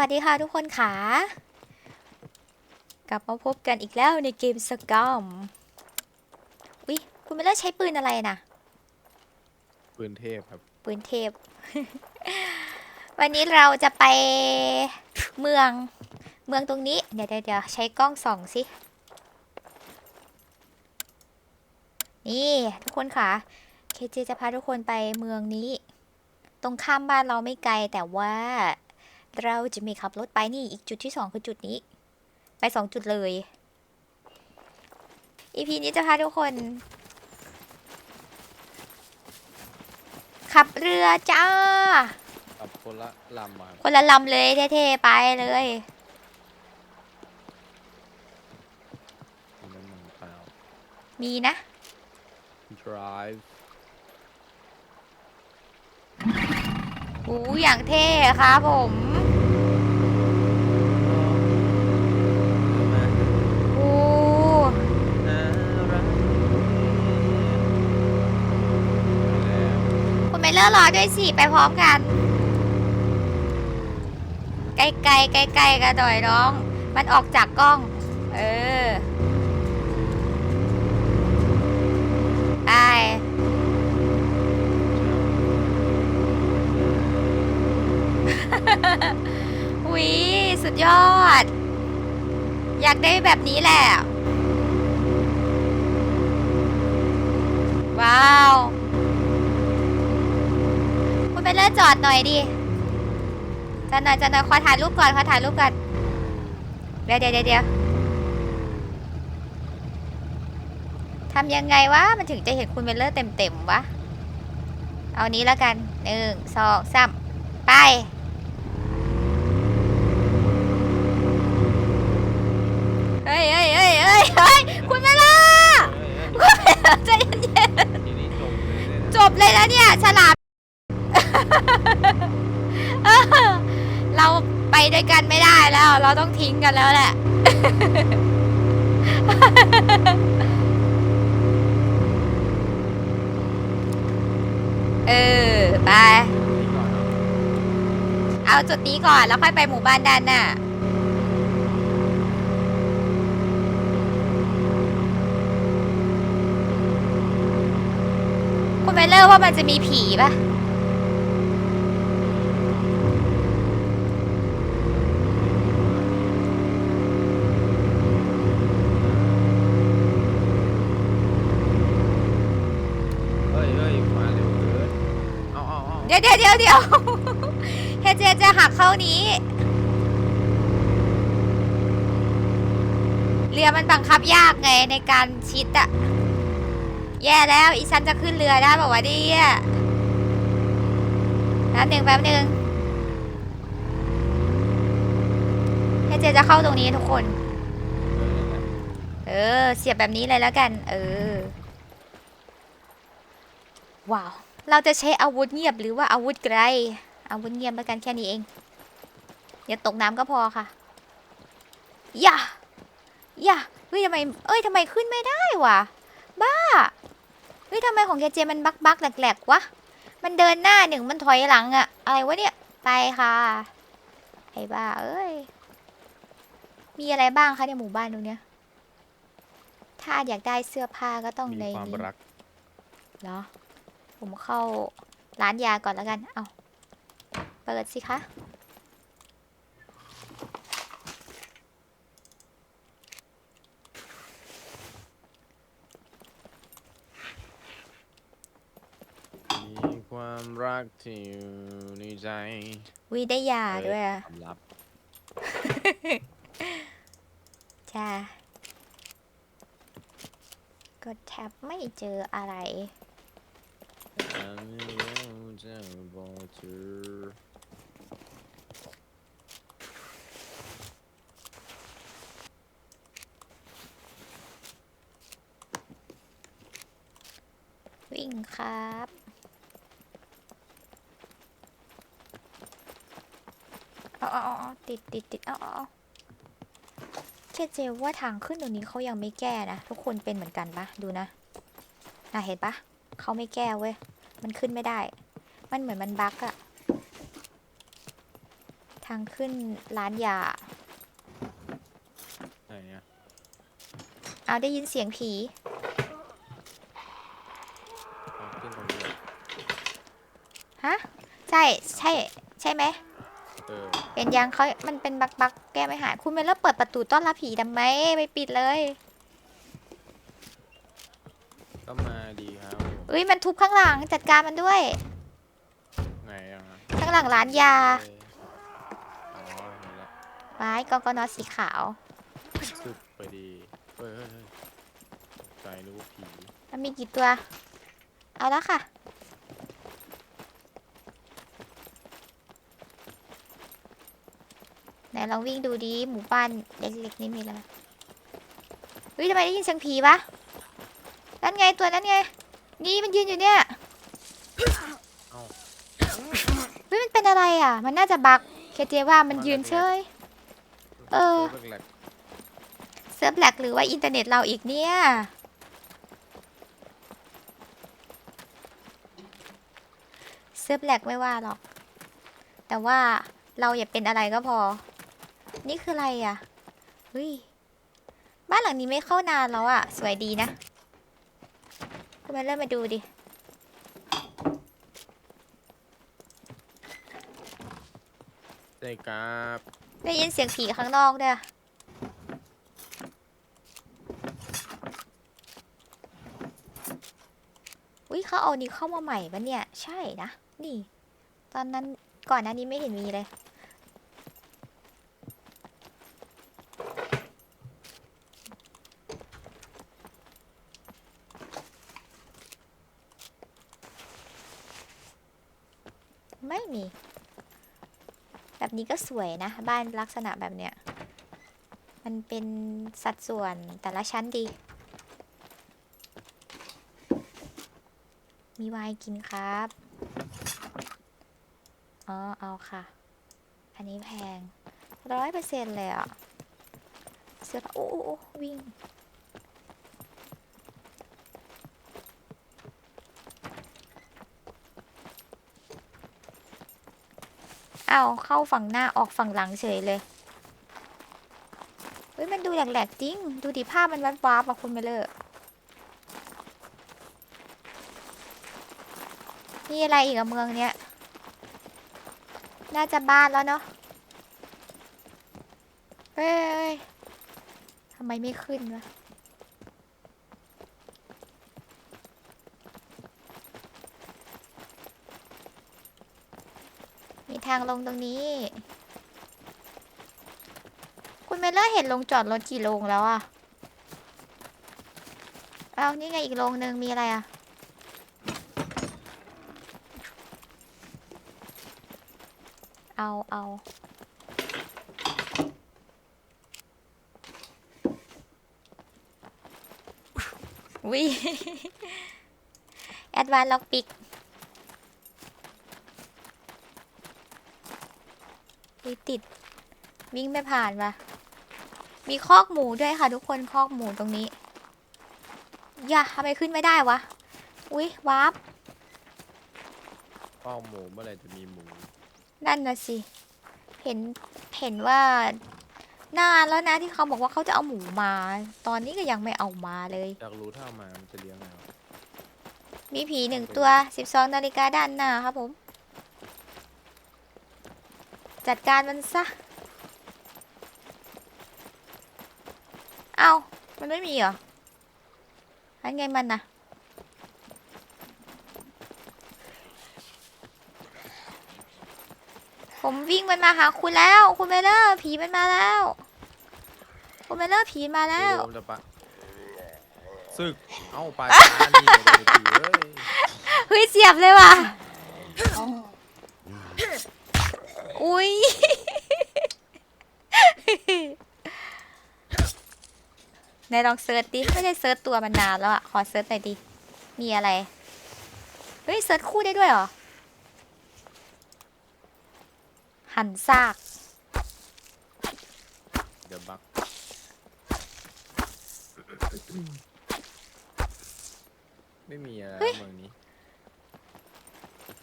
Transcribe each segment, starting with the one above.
สวัสดีค่ะทุกคนค่ะ กลับมาพบกันอีกแล้วในเกมสกอมวิคุณไม่เลิกใช้ปืนอะไรนะปืนเทพครับ ปืนเทพ วันนี้เราจะไปเมืองเมืองตรงนี้ เดี๋ยวเดี๋ยวเดี๋ยวใช้กล้องส่องสินี่ทุกคนค่ะ เคเจจะพาทุกคนไปเมืองนี้ ตรงข้ามบ้านเราไม่ไกลแต่ว่า เราจะมีขับรถไปนี่อีกจุดที่สองคือจุดนี้ ไปสองจุดเลยอีพีนี้จะพาทุกคน ขับเรือจ้ากับคนละลำมาครับคนละลำเลยเท่ๆไปเลยมีน้ำมันเปล่า มีนะ drive หูอย่างเท่ครับผม เลิกรอด้วยสิ ไปพร้อมกันใกล้ๆใกล้ๆกันหน่อยน้อง มันออกจากกล้อง เออไปหุยสุดยอด อยากได้แบบนี้แหละ ว้าว ไปเลิกจอดหน่อยดิจอดหน่อยจอดหน่อยขอถ่ายรูปก่อนขอถ่ายรูปก่อน เดี๋ยวเดี๋ยวเดี๋ยวเดี๋ยวทำยังไงวะ มันถึงจะเห็นคุณเบลเลอร์เต็มเต็มๆวะ เอานี้แล้วกันหนึ่งสองสามไป เฮ้ยเฮ้ยเฮ้ยเฮ้ยเฮ้ยคุณเบลเลอร์คุณเบลเลอร์ใจเย็นทีนี้จบเลยเนี่ยๆจบเลยแล้วเนี่ย ฉลาม เราไปด้วยกันไม่ได้แล้ว เราต้องทิ้งกันแล้วแหละ เออ ไป เอาจุดนี้ก่อนแล้วค่อยไปหมู่บ้านด้านหน้าคุณเมลเลอร์ว่ามันจะมีผีปะเฮ้ยเฮ้ยมาเร็วเกินเอาเอาเอา เดี๋ยวเดี๋ยวเดี๋ยวเฮเจจะหักเข้านี้เรือมันบังคับยากไงในการชิดอะแย่แล้วอีฉันจะขึ้นเรือได้บอกว่าดิอะแป๊บหนึ่งแป๊บหนึ่งเฮเจจะเข้าตรงนี้ทุกคน เออเออเสียบแบบนี้เลยแล้วกัน เออ ว้าว เราจะใช้อาวุธเงียบหรือว่าอาวุธไกล อาวุธเงียบแล้วกันแค่นี้เองอย่าตกน้ำก็พอค่ะอย่าอย่าเฮ้ยทำไม เอ้ยทำไมขึ้นไม่ได้วะ บ้า เฮ้ยทำไมของแกเจมันบักบักๆแหลกๆวะ มันเดินหน้าหนึ่งมันถอยหลังอะอะไรวะเนี่ย ไปค่ะ ไอ้บ้า เอ้ย มีอะไรบ้างคะในหมู่บ้านตรงเนี้ย ถ้าอยากได้เสื้อผ้าก็ต้องในมีความนี้รัก เหรอ ผมเข้าร้านยาก่อนแล้วกัน เอาเปิดสิคะ มีความรักที่อยู่ในใจวิได้ยาด้วยอะความลับจ้าก็แทบไม่เจออะไร วิ่งครับ เอาเอาเอาเอติดติดติดเอาเอาเอาแค่เจว่าทางขึ้นตรงนี้เขายังไม่แก้นะ ทุกคนเป็นเหมือนกันปะดูนะ น่ะเห็นปะเขาไม่แก้เว้ย มันขึ้นไม่ได้ มันเหมือนมันบั๊กอะทางางขึ้นร้านยา ไหนอะเอาได้ยินเสียงผี เอาขึ้นตรงนี้อะฮะ ใช่ ใช่ ใช่ไหม เออเห็นยังเขามันเป็นบักบักแก้ไม่หาย คุณเมลเลอร์เปิดประตูต้อนรับผีทำไมไปปิดเลย ก็มาดีครับผม เอ้ยมันทุบข้างหลังจัดการมันด้วย ไหนอะฮะข้างหลังร้านยาเอ้ยอ๋อเห็นแล้วไม้กกนสีขาว ซึบไปดีเฮ้ยเฮ้ยเฮ้ยตกใจนึกว่าผีมันมีกี่ตัว เอาแล้วค่ะ ไหนลองวิ่งดูดิ หมู่บ้านเล็กๆนี่มีอะไรไหมเฮ้ยทำไมได้ยินเสียงผีปะนั่นไงตัวนั้นไง นี่มันยืนอยู่เนี่ยเอ้า เฮ้ยมันเป็นอะไรอะ มันน่าจะบักเคเจว่ามันยืนเฉย เออซิร์ฟแหลกเซิร์ฟแลกหรือว่าอินเทอร์เน็ตเราอีกเนี่ย เซิร์ฟแลกไม่ว่าหรอก แต่ว่าเราอย่าเป็นอะไรก็พอ นี่คืออะไรอะเฮ้ย บ้านหลังนี้ไม่เข้านานแล้วอะ สวยดีนะ คุณมาเริ่มมาดูดิๆได้ครับได้ยินเสียงผีข้างนอกด้วยอะอุ้ยเขาเอานี้เข้ามาใหม่ปะเนี่ย ใช่นะ นี่ ตอนนั้นก่อนหน้านี้ไม่เห็นมีเลย ไม่มี แบบนี้ก็สวยนะ บ้านลักษณะแบบเนี้ย มันเป็นสัดส่วนแต่ละชั้นดี มีไวน์กินครับ อ๋อ เอาค่ะ อันนี้แพงร้อยเปอร์เซ็นต์เลยอะ เสื้อผ้าโอ้อ้โอ้วิ่ง เอาเข้าฝั่งหน้าออกฝั่งหลังเฉยเลยเฮ้ยมันดูแหลกๆจริง ดูดิภาพมันวับวับอะคุณไปเลยมีอะไรอีกอะเมืองเนี้ย น่าจะบ้านแล้วเนาะเฮ้ยทำไมไม่ขึ้นวะ ทางลงตรงนี้ คุณเมลเลอร์เห็นลงจอดรถกี่โรงแล้วอะเอานี่ไงอีกโรงหนึ่งมีอะไรอะเอาเอาวิแอดวานล็อกปิก อุ๊ยติด วิ่งไม่ผ่านว่ะ มีคอกหมูด้วยค่ะ ทุกคนคอกหมูตรงนี้ อย่าทำไมขึ้นไม่ได้วะ อุ๊ยวาร์ปข้าวหมูเมื่อไหรจะมีหมูนั่นนะสิ เห็น เห็นว่านานแล้วนะที่เขาบอกว่าเขาจะเอาหมูมา ตอนนี้ก็ยังไม่เอามาเลย อยากรู้ถ้าเอามามันจะเลี้ยงไงวะมีผีหนึ่งตัว 12นาฬิกาด้านหน้าครับผม จัดการมันซะ เอามันไม่มีเหรออันไงมันนะผมวิ่งมันมาหาคุณแล้ว คุณเมเลอร์ผีมันมาแล้ว คุณเมเลอร์ผีมาแล้วเดี๋ยจะปะซึก เอ้าปลาช้านี่โดนผีเอ้ยเฮ้ยเสียบเลยว่ะอุ้ ยไหนลองเซิร์ชดิไม่ได้เซิร์ชตัวมันนานแล้วอะขอเซิร์ชหน่อยดิ มีอะไร เฮ้ย เซิร์ชคู่ได้ด้วยเหรอ หันซาก เดี๋ยวบักไม่มีอะไรเฮ้ยเมืองนี้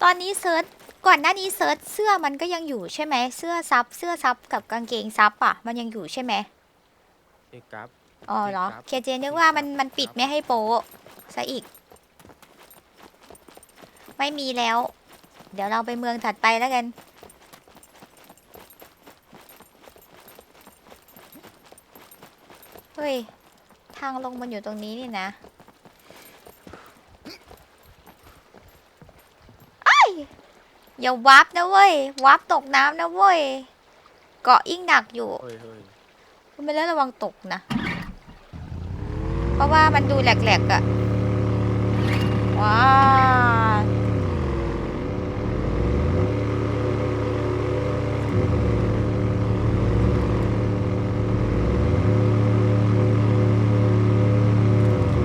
ตอนนี้เซิร์ช ก่อนหน้านี้เซิร์ชเสื้อมันก็ยังอยู่ใช่ไหมเสื้อซับเสื้อซับกับกางเกงซับอะ มันยังอยู่ใช่ไหมเอกกับ อ๋อเหรอครับเคเจนึกว่ามันมันปิดไม่ให้โป๊ะซะอีก ไม่มีแล้ว เดี๋ยวเราไปเมืองถัดไปแล้วกันเฮ้ย ทางลงมันอยู่ตรงนี้นี่นะไอ้ย อย่าวับนะเว้ยวับตกน้ำนะเว้ยเกาะยิ่งหนักอยู่เฮ้ยเฮ้ยคุณไม่เล่นระวังตกนะ เพราะว่ามันดูแหลกๆอะว้า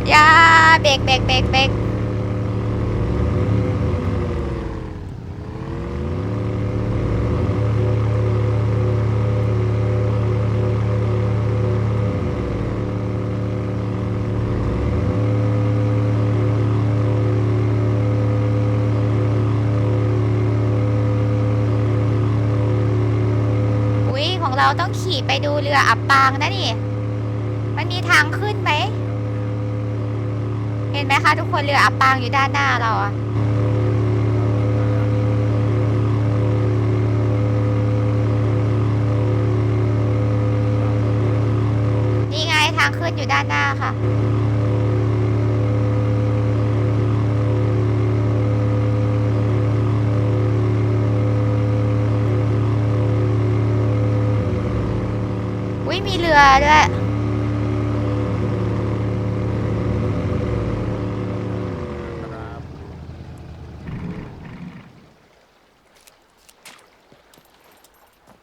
อย่าเบรกเบรกเบรกเบรกอุ้ยของเรา ต้องขี่ไปดูเรืออับปางนะนี่ มันมีทางขึ้นไหม เห็นไหมคะทุกคนเรืออับปางอยู่ด้านหน้าเราอะนี่ไงทางขึ้นอยู่ด้านหน้าค่ะ อุ้ยมีเรือด้วย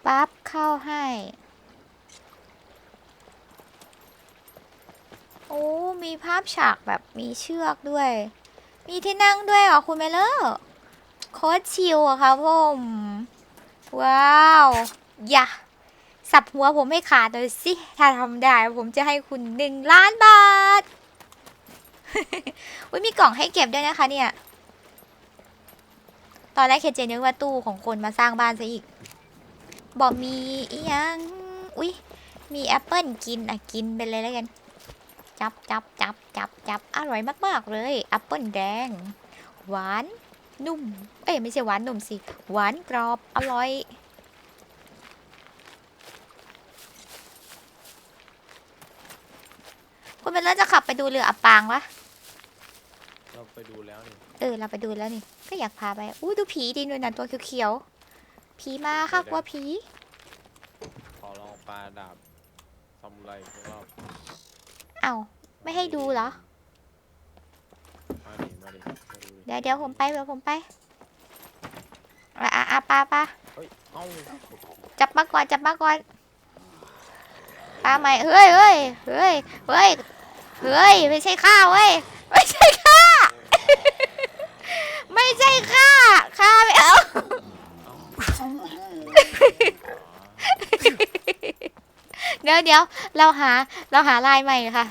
ปั๊บเข้าให้ โอ้ มีภาพฉากแบบมีเชือกด้วย มีที่นั่งด้วยเหรอคุณเมเลอร์โคตรชิลอะค่ะผม ว้าวอย่า สับหัวผมไม่ขาดเลยสิ ถ้าทำได้ผมจะให้คุณหนึ่งล้านบาทอุ้ยมีกล่องให้เก็บด้วยนะคะเนี่ย ตอนแรกเคเจนึกว่าตู้ของคนมาสร้างบ้านซะอีก บอกมีอียัง อุ้ยมีแอปเปิลกินอะกินไปเลยแล้วกัน จับจับจับจับจับอร่อยมากๆเลยแอปเปิลแดง หวานนุ่ม เอ้ยไม่ใช่หวานนุ่มสิ หวานกรอบอร่อย คุณเป็นเรื่องจะขับไปดูเรืออับปางวะเราไปดูแล้วนี่เออ เราไปดูแล้วนี่ ก็อยากพาไปอู้ดูผีดีด้วยนะตัวเขียวๆผีมาค่ะกลัวผี ขอลองปลาดาบซามูไรอีกรอบเอ้า ไม่ให้ดูเหรอ มาดิมาดิมาดูดิเดี๋ยวเดี๋ยวผมไปเดี๋ยวผมไปอะอะอะปลาปลาเฮ้ยเอ้าจับมาก่อนจับมาก่อนปลาใหม่เฮ้ยเฮ้ยเฮ้ยเฮ้ย เฮ้ย ไม่ใช่ข้าเว้ย ไม่ใช่ข้า ไม่ใช่ข้าข้าไม่เอา เดี๋ยวเดี๋ยวเราหาเราหาลายใหม่ค่ะ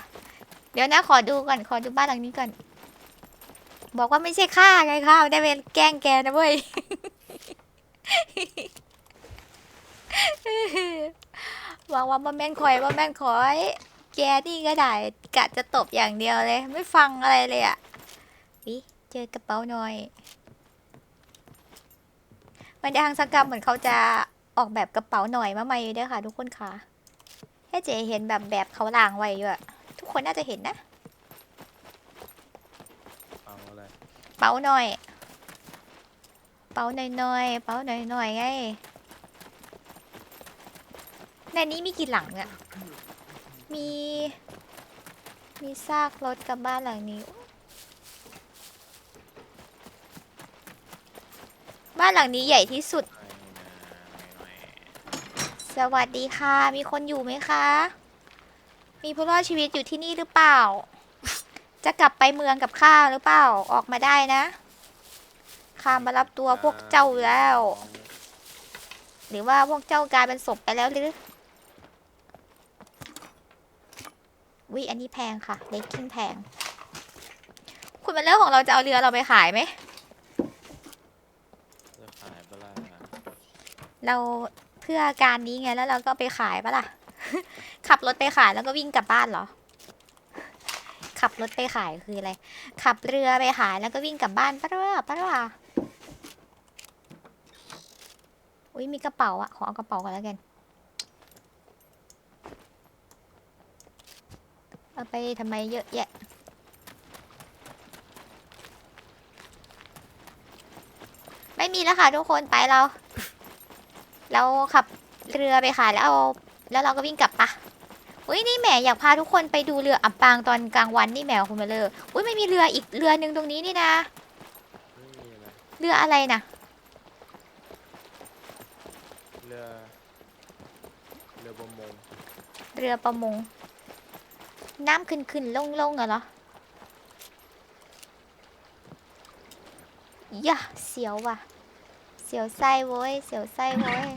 เดี๋ยวนะขอดูก่อนขอดูบ้านหลังนี้ก่อน บอกว่าไม่ใช่ข้าไงข้าได้เป็นแกล้งแกนะเว้ยบอกว่าบ่แม่นคอยบ่แม่นคอย แกนี่ก็ได้กะจะตบอย่างเดียวเลย ไม่ฟังอะไรเลยอะ่ะวิเจอกระเป๋าหน่อย มันจะทางสกรรมเหมือนเขาจะออกแบบกระเป๋าหน่อยมาใหม่ด้วยค่ะ ทุกคนค่ะแค่เจเห็นแบบแบบเขาล่างไว้อยู่อะทุกคนน่าจะเห็นนะเอาอะไรเป๋าหน่อย เป๋าหน่อยหน่อยๆเป๋าหน่อยหน่อยๆไงในนี้มีกี่หลังอะ มี มีซากรถกับบ้านหลังนี้ บ้านหลังนี้ใหญ่ที่สุด สวัสดีค่ะ มีคนอยู่ไหมคะ มีผู้รอดชีวิตอยู่ที่นี่หรือเปล่า จะกลับไปเมืองกับข้าหรือเปล่า ออกมาได้นะข้ามารับตัวพวกเจ้าแล้ว หรือว่าพวกเจ้ากลายเป็นศพไปแล้วหรือ วิอันนี้แพงค่ะเลกกิ้งแพง คุณเป็นเรื่องของเราจะเอาเรือเราไปขายไหม จะขายเราเพื่อการนี้ไงแล้วเราก็ไปขายปะล่ะ ขับรถไปขายแล้วก็วิ่งกลับบ้านเหรอ ขับรถไปขายคืออะไร ขับเรือไปขายแล้วก็วิ่งกลับบ้านปะล่ะปะล่ะอุ้ยมีกระเป๋าอะขอเอากระเป๋าก่อนแล้วกัน เอาไปทำไมเยอะแยะ ไม่มีแล้วค่ะทุกคนไปเรา เราขับเรือไปขายแล้วเอาแล้วเราก็วิ่งกลับปะอุ้ยนี่แหมอยากพาทุกคนไปดูเรืออับปางตอนกลางวันนี่แหมคุณมาเลยอุ้ยไม่มีเรืออีกเรือหนึ่งตรงนี้นี่นะ ไม่มีอะไรเรืออะไรนะเรือ เรือประมง เรือประมง น้ำขึ้นขึ้นลงลงอะเหรอย่าเสียวว่ะ เสียวไส้โว้ย เสียวไส้โว้ย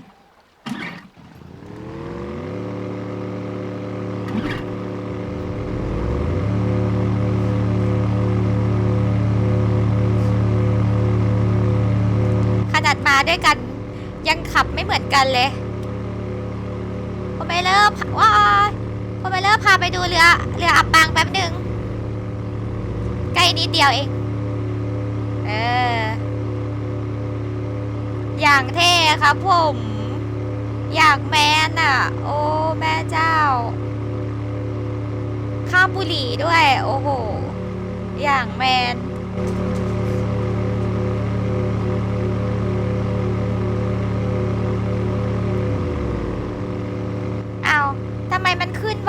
ขนาดมาด้วยกัน ยังขับไม่เหมือนกันเลยไปเลิกว้าย ผมไปเลิกพาไปดูเรือเรืออับปางแป๊บหนึ่งใกล้นิดเดียวเอง เออ อย่างเท่ครับผม อยากแมนอะ โอ้แม่เจ้า ข้ามบุหรี่ด้วย โอ้โห อย่างแมน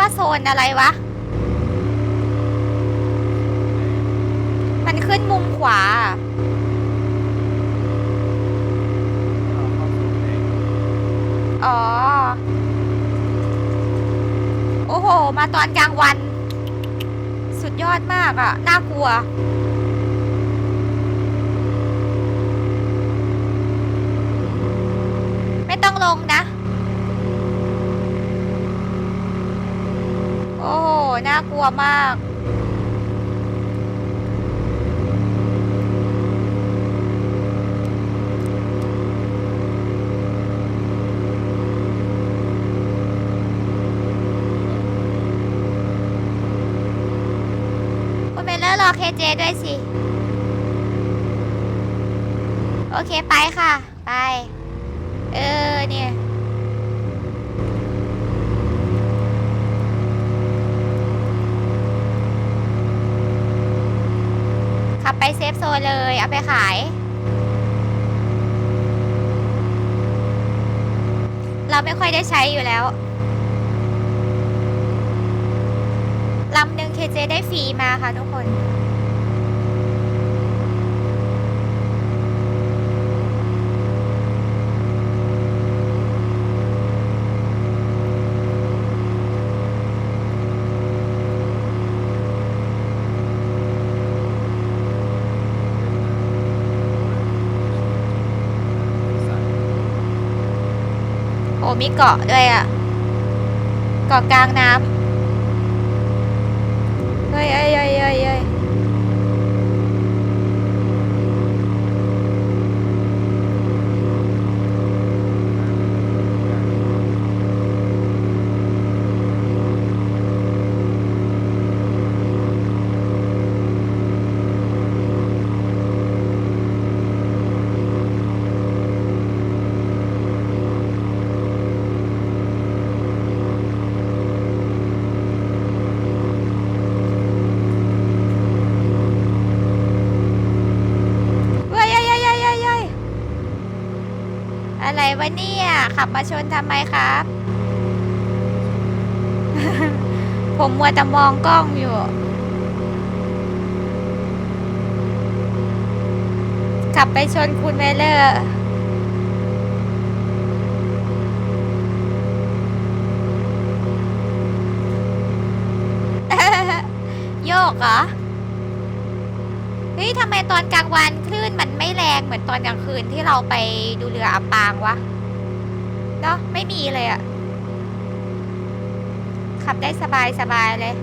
ว่าโซนอะไรวะ มันขึ้นมุมขวา อ๋อ โอ้โห มาตอนกลางวัน สุดยอดมากอะน่ากลัวไม่ต้องลงนะ โอ้โห น่ากลัวมาก คุณเมลเลอร์รอเคเจด้วยสิ โอเคไปค่ะ ไป เออเนี่ย ไปเซฟโซนเลย เอาไปขาย เราไม่ค่อยได้ใช้อยู่แล้วลำหนึ่งเคเจได้ฟรีมาค่ะทุกคน มีเกาะด้วยอะเกาะกลางน้ำ อะไรวะเนี่ย ขับมาชนทำไมครับ ผมมัวแต่มองกล้องอยู่ ขับไปชนคุณเวเลอร์โยกเหรอ เฮ้ยทำไมตอนกลางวัน แรงเหมือนตอนกลางคืนที่เราไปดูเรืออับปางวะเนาะไม่มีเลยอะขับได้สบายสบายเลย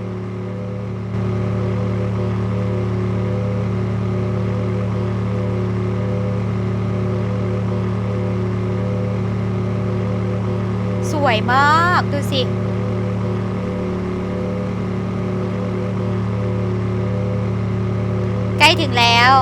สวยมาก ดูสิ ใกล้ถึงแล้ว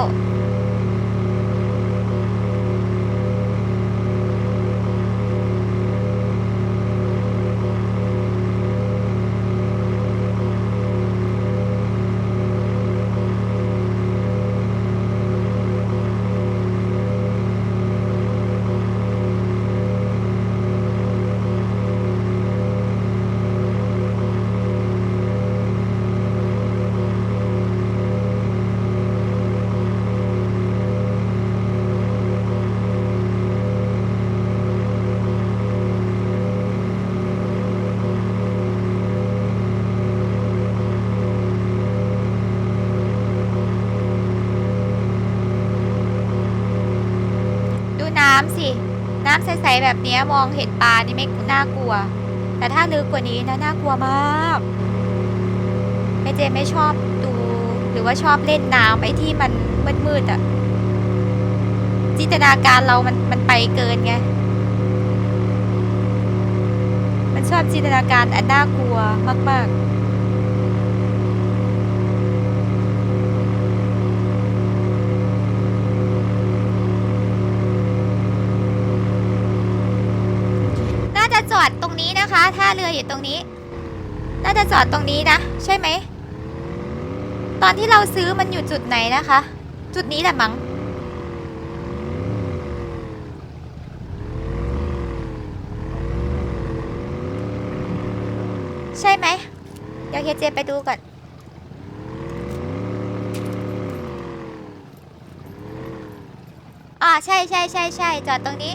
ำสิ น้ำใสๆแบบนี้มองเห็นปลานี่ไม่น่ากลัว แต่ถ้าลึกกว่านี้นะน่ากลัวมากแม่เจไม่ชอบดู หรือว่าชอบเล่นน้ำไอ้ที่มันมืดๆอะจินตนาการเรามันมันไปเกินไง มันชอบจินตนาการอันน่ากลัวมาก ๆ จอดตรงนี้นะคะท่าเรืออยู่ตรงนี้ น่าจะจอดตรงนี้นะ ใช่ไหม ตอนที่เราซื้อมันอยู่จุดไหนนะคะ จุดนี้แหละมั้งใช่ไหมเดี๋ยวเคเจไปดูก่อน อ่าใช่ใช่ใช่ใช่จอดตรงนี้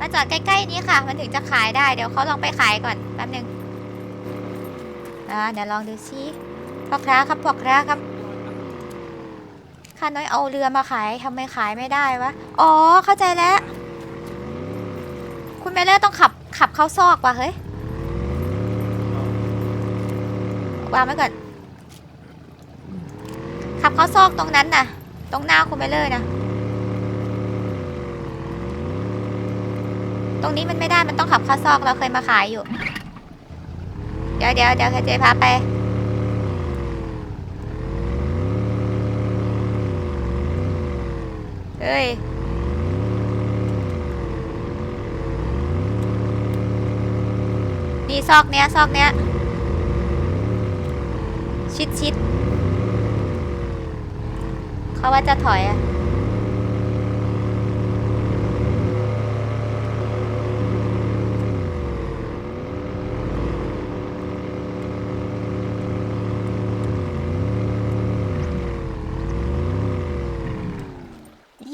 มาจอดใกล้ๆนี้ค่ะ มันถึงจะขายได้ เดี๋ยวเขาลองไปขายก่อนแป๊บหนึงอ่าเดี๋ยวลองดูซิพ่อค้าครับพ่อค้าครับข้าน้อยเอาเรือมาขายทำไมขายไม่ได้วะ อ๋อ เข้าใจแล้ว คุณเมเลอร์ต้องขับขับเข้าซอกว่ะเฮ้ยวางไว้ก่อน ขับเข้าซอกตรงนั้นน่ะ ตรงหน้าคุณเมเลอร์นะ ตรงนี้มันไม่ได้มันต้องขับเข้าซอกเราเคยมาขายอยู่ เดี๋ยวเดี๋ยวเดี๋ยวเคเจพาไป เฮ้ยนี่ซอกเนี้ยซอกเนี้ย ชิดชิดเขาว่าจะถอยอะ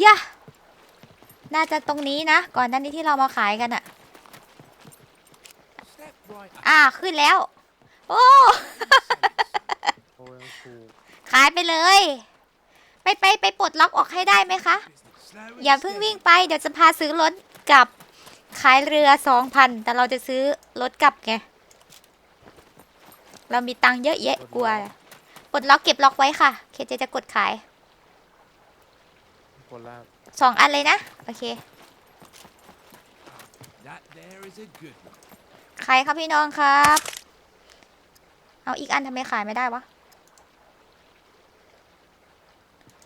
ยะ น่า จะตรงนี้นะ ก่อนหน้านี้ที่เรามาขายกันอะอ่าขึ้นแล้ว โอ้โอ้ยถูกขายไปเลย ไปไปไปปลดล็อกออกให้ได้ไหมคะ อย่าเพิ่งวิ่งไป เดี๋ยวจะพาซื้อรถกลับ ขายเรือสองพัน แต่เราจะซื้อรถกลับไง เรามีตังค์เยอะแยะกลัวอะไรปลดล็อกเก็บล็อกไว้ค่ะ เคเจจะกดขายคนละ สองอันเลยนะ โอเค That there is a good one. ขายครับพี่น้องครับ เอาอีกอันทำไมขายไม่ได้วะ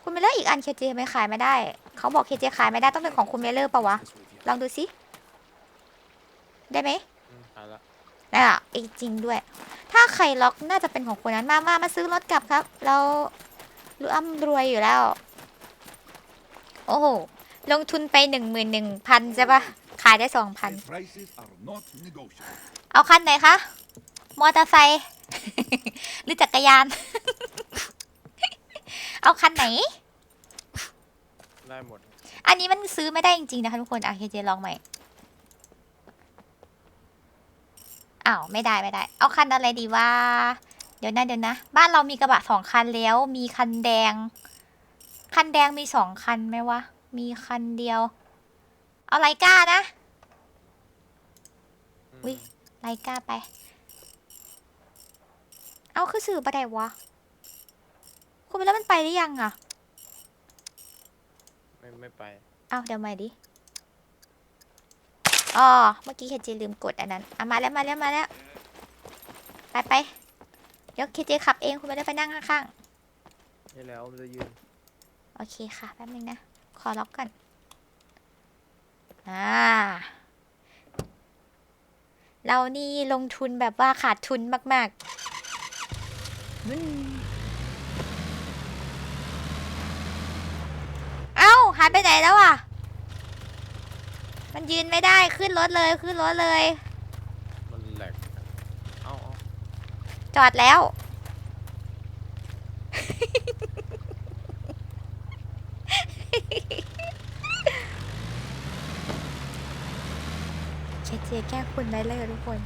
คุณเมลเลอร์อีกอันเคเจไม่ขายไม่ได้ เขาบอกเคเจขายไม่ได้ต้องเป็นของคุณเมลเลอร์ปะวะ This with you. ลองดูสิ ได้ไหมอืมหายละอะอีกจริงด้วย ถ้าใครล็อกน่าจะเป็นของคนนั้นมามามาซื้อรถกลับครับ เราร่ำรวยอยู่แล้วโอ้โห ลงทุนไปหนึ่งหมื่นหนึ่งพันใช่ปะขายได้สองพัน The prices are not negotiable. เอาคันไหนคะ มอเตอร์ไซค์หรือจักรยาน เอาคันไหน ได้หมด อันนี้มันซื้อไม่ได้จริงๆนะคะทุกคนอะเคเจลองใหม่อ้าวไม่ได้ไม่ได้ เอาคันอะไรดีว่า เดี๋ยวนะเดี๋ยวนะ บ้านเรามีกระบะสองคันแล้ว มีคันแดง คันแดงมีสองคันไหมวะ มีคันเดียว เอาไลก้านะมอุ๊ยไลก้าไป เอาคือสื่อประเดี๋ยววะ คุณไปแล้วมันไปหรือยังอะไม่ไม่ไป เอาเดี๋ยวใหม่ดิ อ๋อ เมื่อกี้เคเจลืมกดอันนั้นอะมาแล้วมาแล้วมาแล้ว ไปไป เดี๋ยวเคเจขับเองคุณไม่ได้ไปนั่งข้างนี่แล้วมันจะยืนๆโอเคค่ะ แป๊บนึงนะ ขอล็อกก่อน อ่า เรานี่ลงทุนแบบว่าขาดทุนมากๆอืมเอ้า หายไปไหนแล้วอะ มันยืนไม่ได้ ขึ้นรถเลย ขึ้นรถเลย มันแหลก เอาเอาจอดแล้ว เคเจแก้คุณได้เลยทุกคน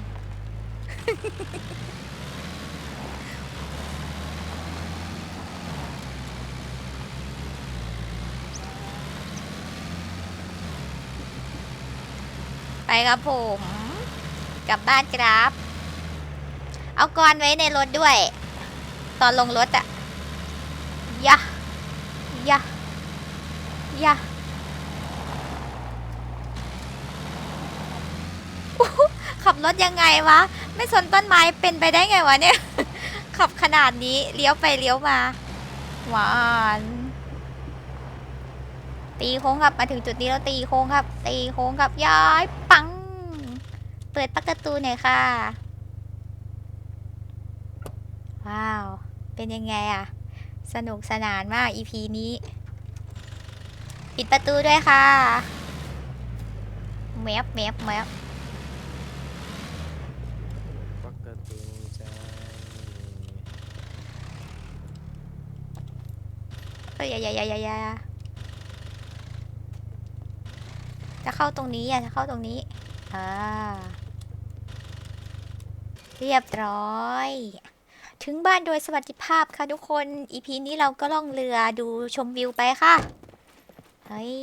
ไปครับผมกลับบ้านครับ เอากรไว้ในรถด้วย ตอนลงรถอะยะยะ ยะขับรถยังไงวะ ไม่สนต้นไม้เป็นไปได้ไงวะเนี่ย ขับขนาดนี้เลี้ยวไปเลี้ยวมา หวาน ตีโค้งครับ มาถึงจุดนี้แล้วตีโค้งครับ ตีโค้งครับย้ายปัง เปิดประตูหน่อยค่ะ ว้าว เป็นยังไงอะสนุกสนานมาก EP นี้ ปิดประตูด้วยค่ะแมบแมบแมบปักกระตูใจเอ้ยอย่าอย่าอย่าอย่าอย่าจะเข้าตรงนี้อะจะเข้าตรงนี้อ่าเรียบร้อยถึงบ้านโดยสวัสดิภาพค่ะทุกคน อีพีนี้เราก็ล่องเรือดูชมวิวไปค่ะ เฮ้ย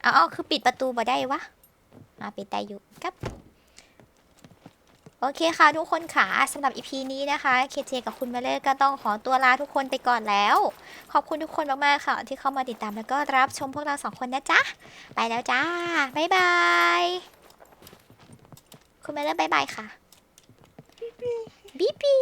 เอาเอาคือปิดประตูมาได้วะอ่าปิดได้อยู่ครับ โอเคค่ะทุกคนค่ะสำหรับอีพีนี้นะคะเคเจกับคุณมาเล่ก็ต้องขอตัวลาทุกคนไปก่อนแล้ว ขอบคุณทุกคนมากๆค่ะ ที่เข้ามาติดตามแล้วก็รับชมพวกเราสองคนนะจ๊ะ ไปแล้วจ้าบ๊ายบาย คุณมาเล่บ๊ายบายค่ะบีบี